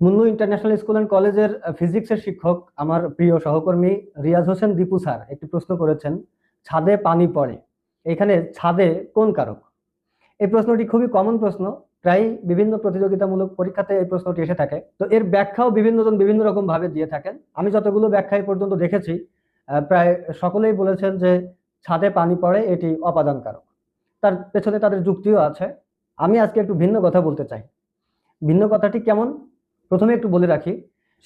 Munnu international school and কলেজের ফিজিক্সের শিক্ষক আমার প্রিয় সহকর্মী রিয়াজ হোসেন দীপু স্যার একটি প্রশ্ন করেছেন, ছাদে পানি পড়ে, এখানে ছাদে কোন কারক? এই প্রশ্নটি খুবই কমন প্রশ্ন, প্রায় বিভিন্ন প্রতিযোগিতামূলক পরীক্ষাতে এই প্রশ্নটি এসে থাকে। তো এর ব্যাখ্যাও বিভিন্নজন বিভিন্ন রকম ভাবে দিয়ে থাকেন। আমি যতগুলো ব্যাখ্যা পর্যন্ত দেখেছি প্রায় সকলেই বলেছেন যে ছাদে পানি পড়ে, এটি অপাদান কারক। তার পেছনে তাদের যুক্তিও আছে। আমি আজকে একটু ভিন্ন কথা বলতে চাই। ভিন্ন কথাটি কেমন? প্রথমে একটু বলে রাখি,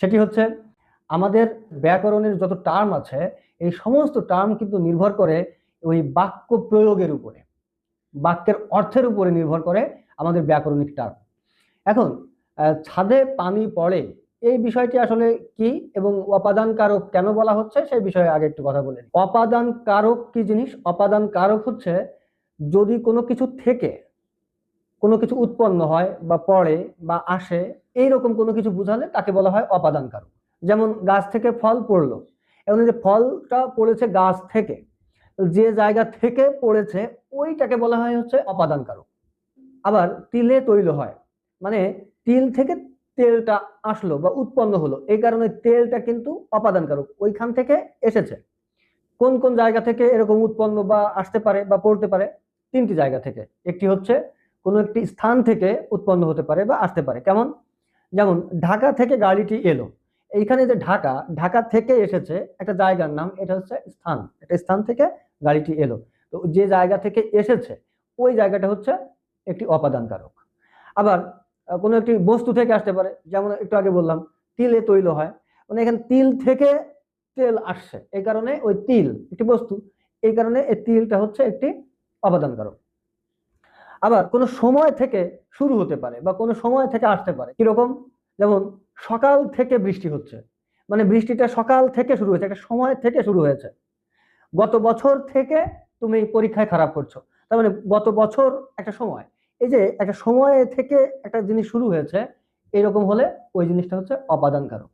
সেটি হচ্ছে আমাদের ব্যাকরণের যত টার্ম আছে, এই সমস্ত টার্ম কিন্তু নির্ভর করে ওই বাক্য প্রয়োগের উপরে, বাক্যের অর্থের উপরে নির্ভর করে আমাদের ব্যাকরণিক টার্ম এখন ছাদে পানি পড়ে, এই বিষয়টি আসলে কি এবং অপাদান কারক কেন বলা হচ্ছে সেই বিষয়ে আগে একটু কথা বলে। অপাদান কারক কি জিনিস অপাদান কারক হচ্ছে যদি কোনো কিছু থেকে কোনো কিছু উৎপন্ন হয় বা পড়ে বা আসে এই রকম কোনো কিছু বুঝালে তাকে বলা হয় অপাদান কারক যেমন গাছ থেকে ফল পড়ল এবং যে ফলটা পড়েছে গাছ থেকে, যে জায়গা থেকে পড়েছে ওইটাকে বলা হয় হচ্ছে অপাদান কারক আবার তিলে তৈল হয় মানে তিল থেকে তেলটা আসলো বা উৎপন্ন হলো, এই কারণে তেলটা কিন্তু অপাদান কারক ওইখান থেকে এসেছে। কোন কোন জায়গা থেকে এরকম উৎপন্ন বা আসতে পারে বা পড়তে পারে, তিনটি জায়গা থেকে, একটি হচ্ছে কোনো একটি স্থান থেকে উৎপন্ন হতে পারে বা আসতে পারে। কেমন? যেমন, ঢাকা থেকে গাড়িটি এলো। এইখানে যে ঢাকা ঢাকা থেকে এসেছে একটা জায়গার নাম, এটা হচ্ছে স্থান। একটা স্থান থেকে গাড়িটি এলো। তো যে জায়গা থেকে এসেছে, ওই জায়গাটা হচ্ছে একটি অপাদান কারক আবার কোনো একটি বস্তু থেকে আসতে পারে, যেমন একটু আগে বললাম, তিলে তৈল হয়। মানে এখানে তিল থেকে তেল আসছে। এই কারণে ওই তিল, একটি বস্তু, এই কারণে এই তিলটা হচ্ছে একটি অপাদান কারক আবার কোনো সময় থেকে শুরু হতে পারে বা কোনো সময় থেকে আসতে পারে। কীরকম? যেমন সকাল থেকে বৃষ্টি হচ্ছে। মানে বৃষ্টিটা সকাল থেকে শুরু হয়েছে, একটা সময় থেকে শুরু হয়েছে। গত বছর থেকে তুমি পরীক্ষায় খারাপ করছ। তার মানে গত বছর একটা সময়। এই যে একটা সময় থেকে একটা জিনিস শুরু হয়েছে, এরকম হলে ওই জিনিসটা হচ্ছে অপাদান কারক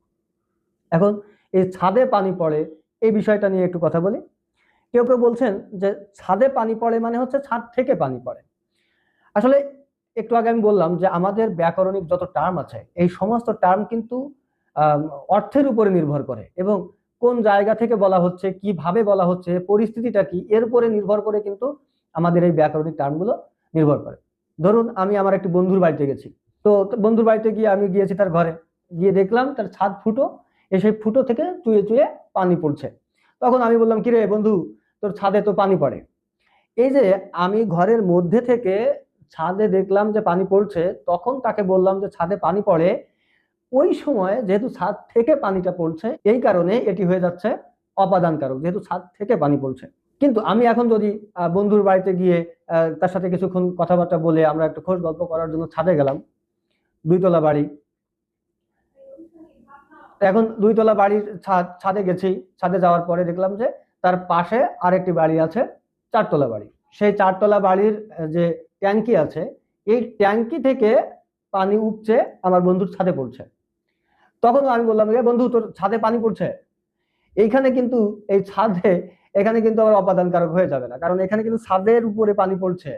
এখন এই ছাদে পানি পড়ে, এই বিষয়টা নিয়ে একটু কথা বলি। কেউ কেউ বলছেন যে ছাদে পানি পড়ে মানে হচ্ছে ছাদ থেকে পানি পড়ে। আসলে একটু আগে আমি বললাম যে আমাদের ব্যাকরণিক যত টার্ম আছে, এই সমস্ত টার্ম কিন্তু অর্থের উপরে নির্ভর করে এবং কোন জায়গা থেকে বলা হচ্ছে, কীভাবে বলা হচ্ছে, পরিস্থিতিটা কি, এর উপরে নির্ভর করে কিন্তু আমাদের এই ব্যাকরণিক টার্মগুলো নির্ভর করে। ধরুন আমি আমার একটি বন্ধুর বাড়িতে গেছি। তো বন্ধুর বাড়িতে গিয়ে আমি গিয়েছি তার ঘরে। গিয়ে দেখলাম তার ছাদ ফুটো সেই ফুটো থেকে চুয়ে চুয়ে পানি পড়ছে। তখন আমি বললাম, কিরে বন্ধু, তোর ছাদে তো পানি পড়ে। এই যে আমি ঘরের মধ্যে থেকে ছাদে দেখলাম যে পানি পড়ছে, তখন তাকে বললাম যে ছাদে পানি পড়ে। ওই সময় যেহেতু ছাদ থেকে পানিটা পড়ছে, এই কারণে এটি হয়ে যাচ্ছে অপাদান কারক যেহেতু ছাদ থেকে পানি পড়ছে। কিন্তু আমি এখন যদি বন্ধুর বাড়িতে গিয়ে তার সাথে কিছুক্ষণ কথাবার্তা বলে আমরা একটু খোঁজ গল্প করার জন্য ছাদে গেলাম, দুইতলা বাড়ি। এখন দুইতলা বাড়ির ছাদ, ছাদে গেছি, ছাদে যাওয়ার পরে দেখলাম যে তার পাশে আরেকটি বাড়ি আছে, চারতলা বাড়ি। সেই চারতলা বাড়ির যে ট্যাঙ্কি আছে, এই ট্যাঙ্কি থেকে পানি উপচে আমার বন্ধুর ছাদে পড়ছে। তখন আমি বললাম যে বন্ধু, তোর ছাদে পানি পড়ছে? এইখানে কিন্তু এই ছাদে, এখানে কিন্তু আবার অপাদান কারক হয়ে যাবে না, কারণ এখানে কিন্তু ছাদের উপরে পানি পড়ছে।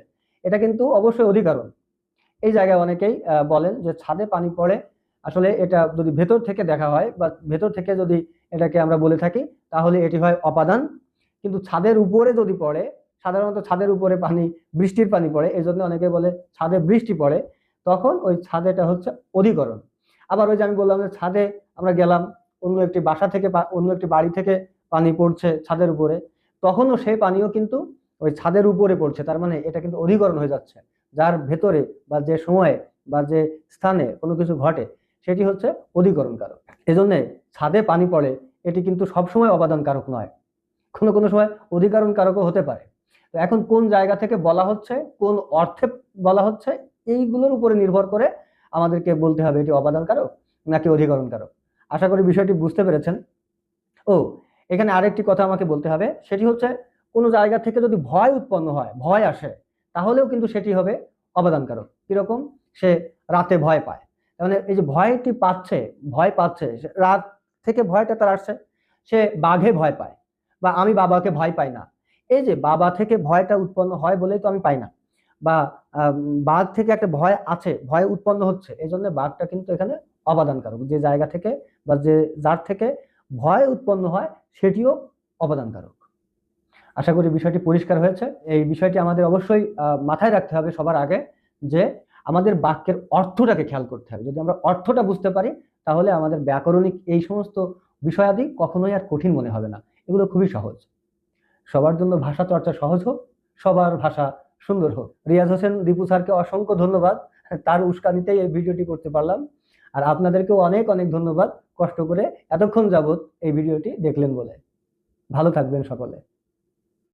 এটা কিন্তু অবশ্যই অধিকারণ। এই জায়গায় অনেকেই বলেন যে ছাদে পানি পড়ে। আসলে এটা যদি ভেতর থেকে দেখা হয় বা ভেতর থেকে যদি এটাকে আমরা বলে থাকি, তাহলে এটি হয় অপাদান। কিন্তু ছাদের উপরে যদি পড়ে সাধারণত ছাদের উপরে পানি, বৃষ্টির পানি পড়ে এই জন্য অনেকে বলে ছাদে বৃষ্টি পড়ে। তখন ওই ছাদেটা হচ্ছে অধিকরণ। আবার ওই যে আমি বললাম যে ছাদে আমরা গেলাম, অন্য একটি বাসা থেকে অন্য একটি বাড়ি থেকে পানি পড়ছে ছাদের উপরে, তখনও সেই পানিও কিন্তু ওই ছাদের উপরে পড়ছে। তার মানে এটা কিন্তু অধিকরণ হয়ে যাচ্ছে। যার ভেতরে বা যে সময়ে বা যে স্থানে কোনো কিছু ঘটে, সেটি হচ্ছে অধিকরণ কারক এজন্য ছাদে পানি পড়ে, এটি কিন্তু সবসময় অবাদন কারক নয়। কোনো কোনো সময় অধিকরণ কারকও হতে পারে। তো এখন কোন জায়গা থেকে বলা হচ্ছে, কোন অর্থে বলা হচ্ছে, এইগুলোর উপরে নির্ভর করে আমাদেরকে বলতে হবে এটি অবাদন কারক নাকি অধিকরণ কারক আশা করি বিষয়টি বুঝতে পেরেছেন। ও, এখানে আরেকটি কথা আমাকে বলতে হবে, সেটি হচ্ছে কোনো জায়গা থেকে যদি ভয় উৎপন্ন হয়, ভয় আসে, তাহলেও কিন্তু সেটি হবে অবদান কারক কীরকম? সে রাতে ভয় পায়। মানে এই যে ভয়টি পাচ্ছে, ভয় পাচ্ছে রাত থেকে ভয়টা তার আসছে, সে বাঘে ভয় পায় বা আমি বাবাকে ভয় পাই না। এই যে বাবা থেকে ভয়টা উৎপন্ন হয় বলেই তো আমি পাই না। বা বাঘ থেকে একটা ভয় আছে, ভয় উৎপন্ন হচ্ছে এই জন্য বাঘটা কিন্তু এখানে অবাদানকারক। যে জায়গা থেকে বা যে যার থেকে ভয় উৎপন্ন হয়, সেটিও অবাদানকারক। আশা করি বিষয়টি পরিষ্কার হয়েছে। এই বিষয়টি আমাদের অবশ্যই মাথায় রাখতে হবে সবার আগে যে আমাদের বাক্যের অর্থটাকে খেয়াল করতে হবে। যদি আমরা অর্থটা বুঝতে পারি, তাহলে আমাদের ব্যাকরণিক এই সমস্ত বিষয়াদি কখনোই আর কঠিন মনে হবে না। এগুলো খুবই সহজ। সবার জন্য ভাষা চর্চা সহজ হোক, সবার ভাষা সুন্দর হোক। রিয়াজ হোসেন দীপু স্যারকে অসংখ্য ধন্যবাদ। তার উস্কানিতেই এই ভিডিওটি করতে পারলাম। আর আপনাদেরকেও অনেক অনেক ধন্যবাদ কষ্ট করে এতক্ষণ যাবত এই ভিডিওটি দেখলেন বলে। ভালো থাকবেন সকলে।